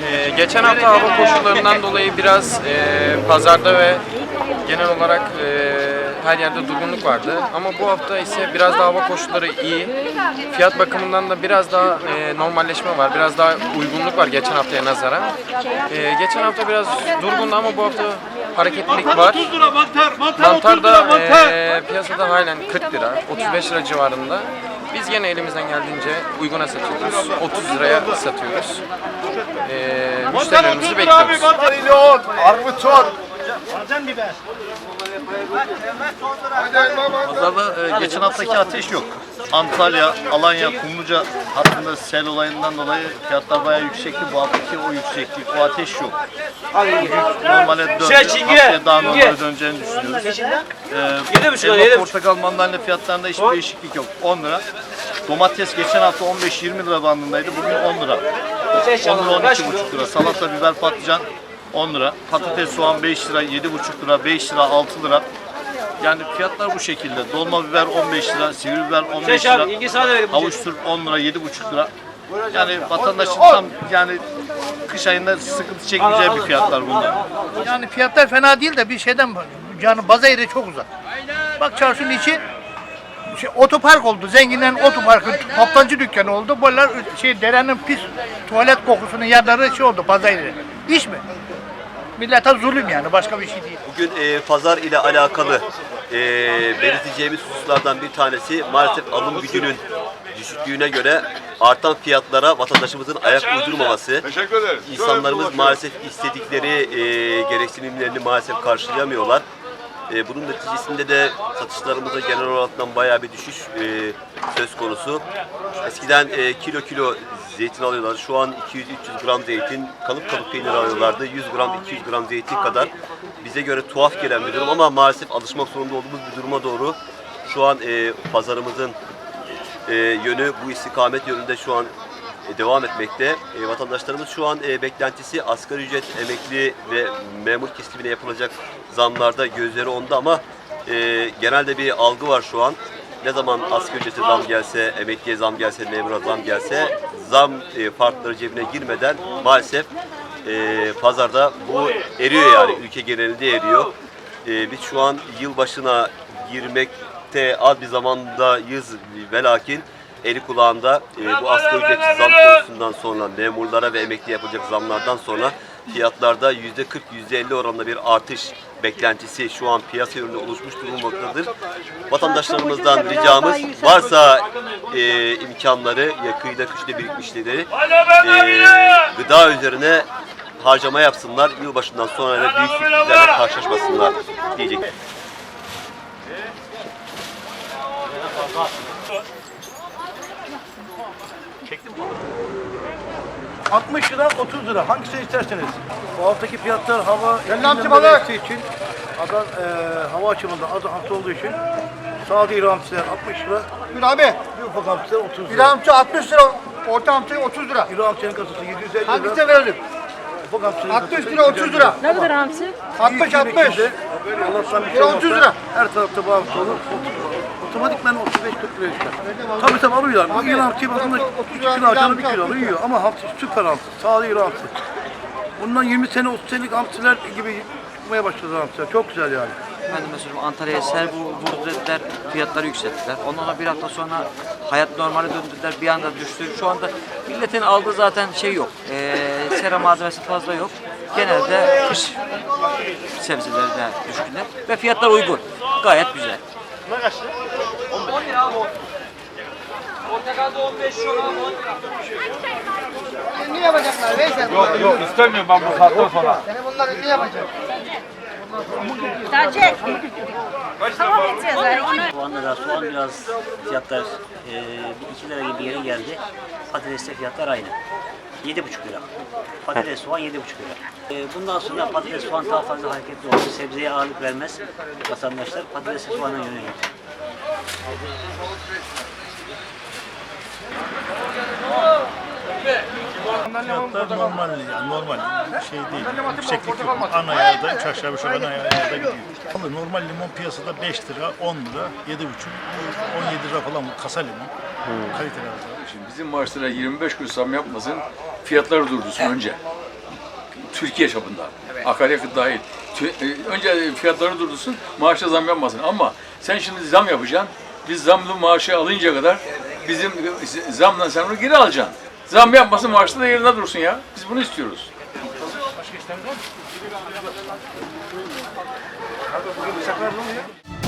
Ee, geçen hafta hava koşullarından dolayı biraz e, pazarda ve genel olarak e, her yerde durgunluk vardı. Ama bu hafta ise biraz daha hava koşulları iyi. Fiyat bakımından da biraz daha e, normalleşme var. Biraz daha uygunluk var geçen haftaya nazaran. E, geçen hafta biraz durgundu ama bu hafta hareketlilik var. 30 lira mantar, mantar, 30 Mantar lira da e, piyasada halen 40 lira, 35 lira civarında. Biz yine elimizden geldiğince uyguna satıyoruz. 30 liraya satıyoruz. E, Mantar 30 müşterilerimizi bekliyoruz. mantar. Milyon, armutun. Pazarda e, geçen haftaki ateş yok. Antalya, Alanya, Kumluca hattında sel olayından dolayı fiyatlar bayağı yüksekti. Bu haftaki o yükseklik, o ateş yok. Bugün normale döndü. Şey, Haftaya daha normale döneceğini düşünüyoruz. Lira, Elma, portakal, mandalina fiyatlarında hiçbir değişiklik yok. 10 lira. Domates geçen hafta 15-20 lira bandındaydı. Bugün 10 lira. 10 lira 12,5 lira. Salata, biber, patlıcan 10 lira. Patates, soğan 5 lira, 7,5 lira, 5 lira, 6 lira. Yani fiyatlar bu şekilde. Dolma biber 15 lira, sivri biber 15 Şey lira. Havuç turp 10 lira, 7,5 lira. Yani vatandaşın tam yani kış ayında sıkıntı çekmeyeceği bir fiyatlar bunlar. Yani fiyatlar fena değil de bir şeyden. Yani baza yeri çok uzak. Bak çarşının içi şey, otopark oldu. Zenginlerin otoparkı, toptancı dükkanı oldu. Böyle şey derenin pis tuvalet kokusunun yerleri şey oldu pazar yeri. İş mi? Millete zulüm yani başka bir şey değil. Bugün e, pazar ile alakalı e, belirteceğimiz hususlardan bir tanesi maalesef alım gücünün düşüklüğüne göre artan fiyatlara vatandaşımızın ayak uydurmaması. Teşekkür ederiz. İnsanlarımız maalesef istedikleri e, gereksinimlerini maalesef karşılayamıyorlar. E, bunun neticesinde de satışlarımızda genel olaraktan bayağı bir düşüş e, söz konusu. Eskiden e, kilo kilo zeytin alıyorlar. Şu an 200-300 gram zeytin, kalıp kalıp peynir alıyorlardı. 100 gram, 200 gram zeytin kadar bize göre tuhaf gelen bir durum ama maalesef alışmak zorunda olduğumuz bir duruma doğru şu an e, pazarımızın e, yönü bu istikamet yönünde şu an devam etmekte. E, vatandaşlarımız şu an e, beklentisi asgari ücret, emekli ve memur kesimine yapılacak zamlarda gözleri onda ama e, genelde bir algı var şu an. Ne zaman asgari ücrete zam gelse, emekliye zam gelse, memura zam gelse zam e, farkları cebine girmeden maalesef e, pazarda bu eriyor yani ülke genelinde eriyor. E, biz şu an yılbaşına girmekte az bir zamandayız ve lakin eli kulağında e, bu asgari ücret zam konusundan sonra memurlara ve emekli yapılacak zamlardan sonra fiyatlarda yüzde 40 yüzde 50 oranında bir artış beklentisi şu an piyasa yönünde oluşmuş durumdadır. Vatandaşlarımızdan ricamız varsa e, imkanları ya kıyıda köşede birikmişleri e, gıda üzerine harcama yapsınlar. Yılbaşından sonra da büyük sürprizlerle karşılaşmasınlar diyecek. 60 lira 30 lira hangisini isterseniz. Bu haftaki fiyatlar hava Selam balık. için adam e, hava açımında az hafta olduğu için sade iri hamsiler 60 lira, Bir abi. bir ufak hamsiler 30 Bir lira. hamsi 60 lira. Orta hamsi 30 lira. İri hamsinin kasası 750 lira. Hangisine verelim? Ufak hamsinin 60 kasası lira 30 lira. Ne kadar hamsi? 60 60. Allah'tan bir şey Lira 30 olmazsa lira. Her tarafta bu hamsi olur. Otomatikman 35-40 liraya çıkar. Tabii tabii alıyorlar. Bu İri hamsi bakımda 2 kilo harcanı 1 kilo yiyor. Ama hamsi süper hamsi. Sade İri hamsi. Bundan 20 sene 30 senelik hamsiler gibi çıkmaya başladı hamsiler. Çok güzel yani. Efendim mesela Antalya'ya vur- vurdu dediler, fiyatları yükselttiler. Ondan sonra bir hafta sonra hayat normale döndürdüler, bir anda düştü. Şu anda milletin aldığı zaten şey yok, ee, sera malzemesi fazla yok. Genelde kış sebzelerine düşkünler ve fiyatlar uygun, gayet güzel. Ne yapacaklar Veysel? Yok yok istemiyorum ben bu saatten sonra. Seni bunlar ne yapacak? Sadece tamam edeceğiz. Yani. Soğanda da soğan biraz fiyatlar e, bir 2 lira gibi yere geldi. Patateste fiyatlar aynı. 7,5 lira. Patates soğan 7,5 lira. E, bundan sonra patates soğan daha fazla hareketli olur. Sebzeye ağırlık vermez vatandaşlar. Patates soğana yönelir. Fiyatlar normal yani normal şey değil. Yükseklik yok. Ana ayarda, üç aşağı beş ana ayarda gidiyor. Vallahi normal limon piyasada 5 lira, 10 lira, 7,5, 17 lira falan bu kasa limon. Hmm. Kaliteli arada. Şimdi bizim maaşlara 25 kuruş zam yapmasın, fiyatları durdursun önce. Türkiye çapında. Evet. Akaryakıt dahil. E, önce fiyatları durdursun, maaşa zam yapmasın. Ama sen şimdi zam yapacaksın, biz zamlı maaşı alınca kadar bizim e, zamla sen onu geri alacaksın. Zam yapmasın maaşta da yerinde dursun ya. Biz bunu istiyoruz. Başka işlem var mı?